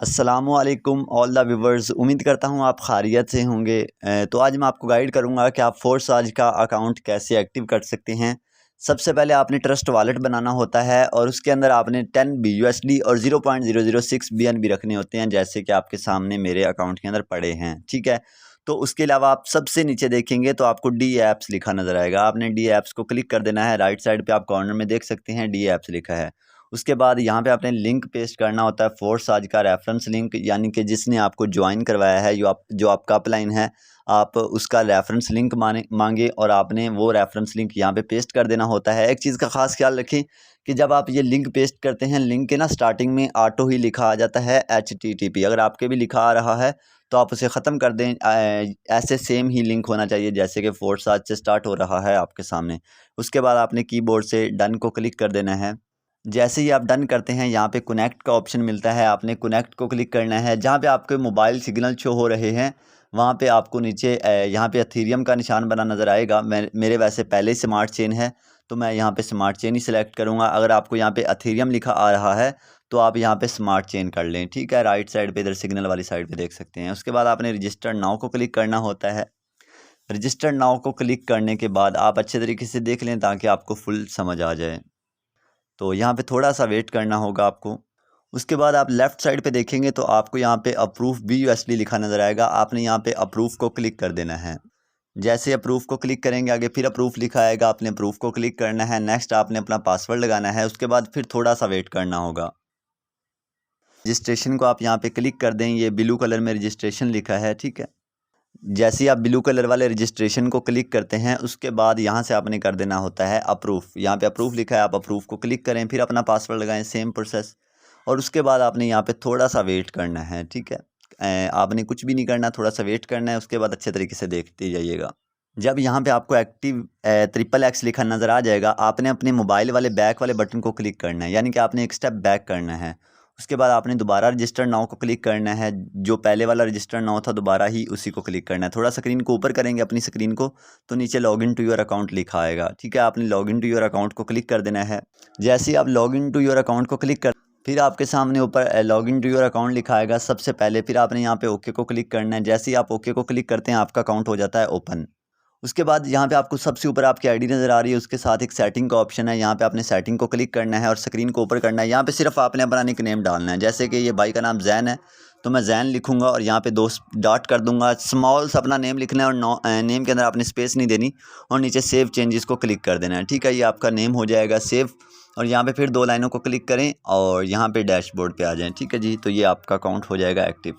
असलकुम all the viewers उम्मीद करता हूँ आप खारियत से होंगे। तो आज मैं आपको गाइड करूँगा कि आप फोर्स आज का अकाउंट कैसे एक्टिव कर सकते हैं। सबसे पहले आपने ट्रस्ट वॉलेट बनाना होता है और उसके अंदर आपने टेन बी यू और zero point zero zero six B N B रखने होते हैं, जैसे कि आपके सामने मेरे अकाउंट के अंदर पड़े हैं, ठीक है? तो उसके अलावा आप सबसे नीचे देखेंगे तो आपको डी ऐप्स लिखा नज़र आएगा। आपने डी ऐप्स को क्लिक कर देना है। राइट साइड पर आप कॉर्नर में देख सकते हैं डी ऐप्स लिखा है। उसके बाद यहाँ पे आपने लिंक पेस्ट करना होता है फोर्स आज का रेफरेंस लिंक यानी कि जिसने आपको ज्वाइन करवाया है, जो आप, जो आपका अपलाइन है, आप उसका रेफरेंस लिंक माने, मांगे और आपने वो रेफरेंस लिंक यहाँ पे पेस्ट कर देना होता है। एक चीज़ का ख़ास ख्याल रखें कि जब आप ये लिंक पेस्ट करते हैं लिंक के ना स्टार्टिंग में ऑटो ही लिखा आ जाता है एच टी टी पी अगर आपके भी लिखा आ रहा है तो आप उसे ख़त्म कर दें ऐसे सेम ही लिंक होना चाहिए, जैसे कि फोर्स आज से स्टार्ट हो रहा है आपके सामने। उसके बाद आपने कीबोर्ड से डन को क्लिक कर देना है। जैसे ही आप डन करते हैं, यहाँ पे कनेक्ट का ऑप्शन मिलता है। आपने कनेक्ट को क्लिक करना है। जहाँ पे आपके मोबाइल सिग्नल शो हो रहे हैं, वहाँ पे आपको नीचे यहाँ पे अथीरियम का निशान बना नज़र आएगा। मैं, मेरे वैसे पहले स्मार्ट चेन है तो मैं यहाँ पे स्मार्ट चेन ही सिलेक्ट करूँगा। अगर आपको यहाँ पे अथीरियम लिखा आ रहा है तो आप यहाँ पे स्मार्ट चेन कर लें, ठीक है? राइट साइड पे इधर सिग्नल वाली साइड पे देख सकते हैं। उसके बाद आपने रजिस्टर्ड नाव को क्लिक करना होता है। रजिस्टर्ड नाव को क्लिक करने के बाद आप अच्छे तरीके से देख लें ताकि आपको फुल समझ आ जाए। तो यहाँ पे थोड़ा सा वेट करना होगा आपको। उसके बाद आप लेफ़्ट साइड पे देखेंगे तो आपको यहाँ पे अप्रूव बी यू लिखा नज़र आएगा। आपने यहाँ पे अप्रूव को क्लिक कर देना है। जैसे अप्रूव को क्लिक करेंगे, आगे फिर अप्रूव लिखा आएगा, आपने अप्रूव को क्लिक करना है। नेक्स्ट आपने अपना पासवर्ड लगाना है। उसके बाद फिर थोड़ा सा वेट करना होगा। रजिस्ट्रेशन को आप यहाँ पे क्लिक कर दें। ये ब्लू कलर में रजिस्ट्रेशन लिखा है, ठीक है? जैसे ही आप ब्लू कलर वाले रजिस्ट्रेशन को क्लिक करते हैं, उसके बाद यहाँ से आपने कर देना होता है अप्रूफ यहाँ पे अप्रूफ लिखा है, आप अप्रूफ को क्लिक करें, फिर अपना पासवर्ड लगाएँ सेम प्रोसेस और उसके बाद आपने यहाँ पे थोड़ा सा वेट करना है, ठीक है? आपने कुछ भी नहीं करना, थोड़ा सा वेट करना है, उसके बाद अच्छे तरीके से देखते जाइएगा। जब यहाँ पे आपको एक्टिव ट्रिपल एक्स लिखा नज़र आ जाएगा, आपने अपने मोबाइल वाले बैक वाले बटन को क्लिक करना है, यानी कि आपने एक स्टेप बैक करना है। उसके बाद आपने दोबारा रजिस्टर नाउ को क्लिक करना है। जो पहले वाला रजिस्टर नाउ था, दोबारा ही उसी को क्लिक करना है। थोड़ा स्क्रीन को ऊपर करेंगे अपनी स्क्रीन को तो नीचे log in to your account लिखा आएगा। ठीक है, आपने लॉगिन टू योर अकाउंट को क्लिक कर देना है। जैसे ही आप log in to your account को क्लिक कर, फिर आपके सामने ऊपर log in to your account लिखा आएगा सबसे पहले। फिर आपने यहाँ पे ओके को क्लिक करना है। जैसे ही आप ओके को क्लिक करते हैं, आपका अकाउंट हो जाता है ओपन उसके बाद यहाँ पे आपको सबसे ऊपर आपकी आईडी नज़र आ रही है, उसके साथ एक सेटिंग का ऑप्शन है, यहाँ पे आपने सेटिंग को क्लिक करना है और स्क्रीन को ऊपर करना है। यहाँ पे सिर्फ़ आपने अपना निक नेम डालना है, जैसे कि ये भाई का नाम जैन है तो मैं जैन लिखूँगा और यहाँ पे दो डॉट कर दूँगा। स्मॉल सा अपना नेम लिखना है और नेम के अंदर आपने स्पेस नहीं देनी और नीचे सेव चेंजेस को क्लिक कर देना है। ठीक है, ये आपका नेम हो जाएगा सेव और यहाँ पे फिर दो लाइनों को क्लिक करें और यहाँ पे डैशबोर्ड पे आ जाएँ। ठीक है जी तो ये आपका अकाउंट हो जाएगा एक्टिव